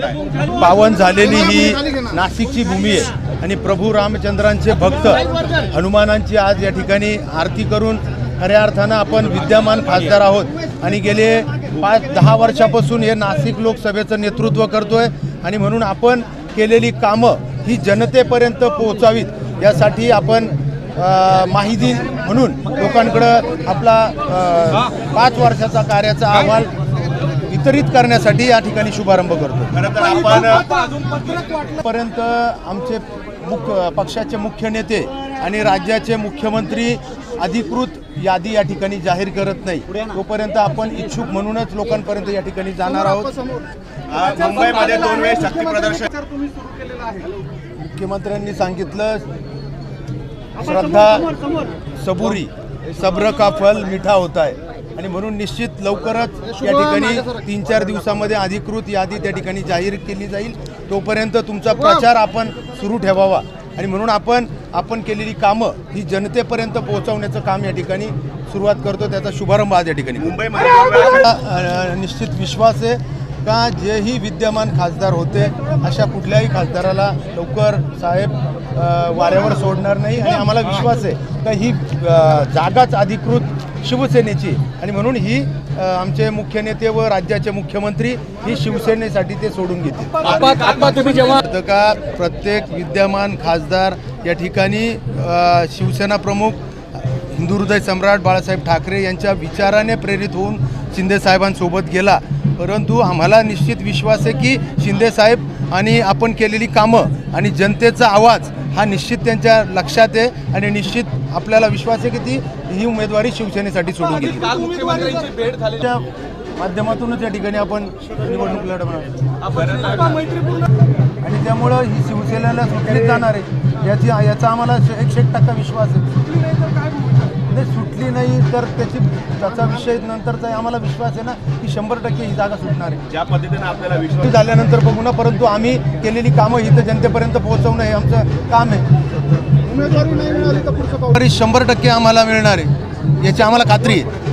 बघताय पावन झालेली ही नाशिकची भूमी आहे. आणि प्रभू रामचंद्रांचे भक्त हनुमानांची आज या ठिकाणी आरती करून खऱ्या अर्थानं आपण विद्यमान खासदार आहोत. आणि गेले पाच दहा वर्षापासून हे नाशिक लोकसभेचं नेतृत्व करतोय. आणि म्हणून आपण केलेली कामं ही जनतेपर्यंत पोहोचावीत यासाठी आपण माहिती म्हणून लोकांकडं आपला पाच वर्षाचा कार्याचा अहवाल वितरित करण्यासाठी या ठिकाणी शुभारंभ करतो. पर्यंत आमचे मुख्य पक्षाचे मुख्य नेते आणि राज्याचे मुख्यमंत्री अधिकृत यादी या ठिकाणी जाहीर करत नाही. तोपर्यंत आपण इच्छुक म्हणूनच लोकांपर्यंत या ठिकाणी जाणार आहोत. मुंबईमध्ये दोन वेळेस शक्ती प्रदर्शन मुख्यमंत्र्यांनी सांगितलं श्रद्धा सबुरी सब्र का फल मिठा होता है आणि म्हणून निश्चित लवकरच या ठिकाणी तीन चार दिवसामध्ये अधिकृत यादी त्या ठिकाणी जाहीर केली जाईल. तोपर्यंत तुमचा प्रचार आपण सुरू ठेवावा. आणि म्हणून आपण आपण केलेली कामं ही जनतेपर्यंत पोहोचवण्याचं काम या ठिकाणी सुरुवात करतो. त्याचा शुभारंभ आज या ठिकाणी. मुंबईमध्ये निश्चित विश्वास आहे का जेही विद्यमान खासदार होते अशा कुठल्याही खासदाराला लवकर साहेब वाऱ्यावर सोडणार नाही. आणि आम्हाला विश्वास आहे का ही जागाच अधिकृत शिवसेनेची. आणि म्हणून ही आमचे मुख्य नेते व राज्याचे मुख्यमंत्री ही शिवसेनेसाठी ते सोडून घेतील. वाटतं का प्रत्येक विद्यमान खासदार या ठिकाणी शिवसेना प्रमुख हिंदू हृदय सम्राट बाळासाहेब ठाकरे यांच्या विचाराने प्रेरित होऊन शिंदे साहेबांसोबत गेला. परंतु आम्हाला निश्चित विश्वास आहे की शिंदे साहेब आणि आपण केलेली कामं आणि जनतेचा आवाज हा निश्चित त्यांच्या लक्षात आहे आणि निश्चित आपल्याला विश्वास आहे की ती ही उमेदवारी शिवसेनेसाठी सोडून गेली. काल मुख्यमंत्र्यांची भेट झाली त्या माध्यमातूनच या ठिकाणी आपण निवडणूक लढवणार आणि त्यामुळं ही शिवसेनेला सुटली जाणार आहे. याची याचा आम्हाला एकशे एक टक्का विश्वास आहे. नाही सुटली नाही तर त्याची त्याचा विषय नंतरचा आहे. आम्हाला विश्वास आहे ना की शंभर टक्के ही जागा सुटणार आहे. ज्या पद्धतीने आपल्याला विश्वास झाल्यानंतर बघू ना परंतु आम्ही केलेली कामं ही तर जनतेपर्यंत पोहोचवणं हे आमचं काम आहे. उमेदवारी शंभर टक्के आम्हाला मिळणार आहे. याची आम्हाला खात्री आहे.